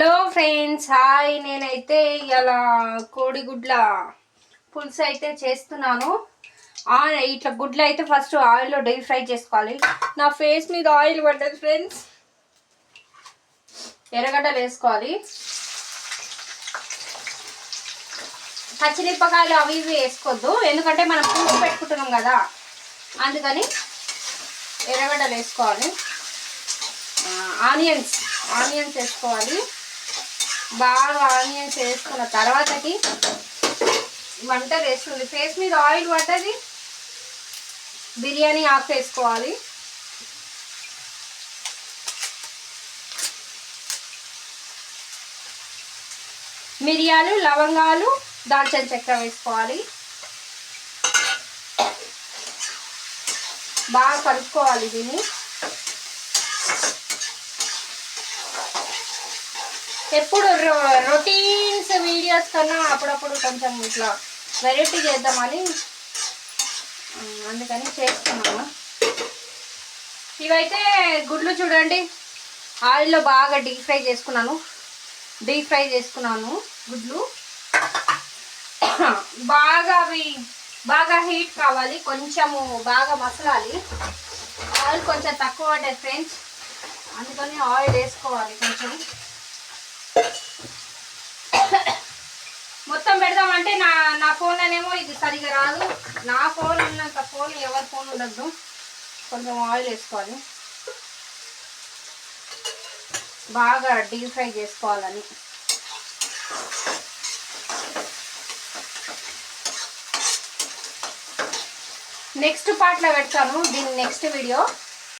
Hello friends hi. నేనైతే ఇలా కోడిగుడ్ల పులుసు అయితే చేస్తున్నాను. ఇట్లా గుడ్లు అయితే ఫస్ట్ ఆయిల్లో డీప్ ఫ్రై చేసుకోవాలి. నా ఫేస్ మీద ఆయిల్ పడ్డది ఫ్రెండ్స్. ఎర్రగడ్డలు వేసుకోవాలి. పచ్చిమిరపకాయలు అవి ఇవి వేసుకోవద్దు ఎందుకంటే మనం పులుసు పెట్టుకుంటున్నాం కదా. అందుకని ఎర్రగడ్డలు వేసుకోవాలి. ఆనియన్స్ ఆనియన్స్ వేసుకోవాలి. బాగా ఆనియన్స్ వేసుకున్న తర్వాతకి వంట వేస్తుంది ఫేస్ మీద ఆయిల్ పట్టది బిర్యానీ ఆకు వేసుకోవాలి మిరియాలు లవంగాలు దాల్చిన చెక్క వేసుకోవాలి. బాగా కలుపుకోవాలి దీన్ని. ఎప్పుడు రొటీన్స్ వీడియోస్ కన్నా అప్పుడప్పుడు కొంచెం ఇట్లా వెరైటీ చేద్దామని అందుకని చేస్తున్నాను. ఇవైతే గుడ్లు చూడండి. ఆయిల్లో బాగా డీప్ ఫ్రై చేసుకున్నాను. డీప్ ఫ్రై చేసుకున్నాను గుడ్లు. బాగా అవి బాగా హీట్ కావాలి. కొంచెము బాగా మసలాలి. ఆయిల్ కొంచెం తక్కువ పడ్డది ఫ్రెండ్స్. అందుకని ఆయిల్ వేసుకోవాలి కొంచెం. మొత్తం పెడదామంటే నా నా ఫోన్లోనేమో ఇది సరిగా రాదు. నా ఫోన్ ఉన్నంత ఫోన్ ఎవరి ఫోన్ ఉండద్దు. కొంచెం ఆయిల్ వేసుకోవాలి. బాగా డీప్ ఫ్రై చేసుకోవాలని. నెక్స్ట్ పార్ట్లో పెడతాను దీని నెక్స్ట్ వీడియో.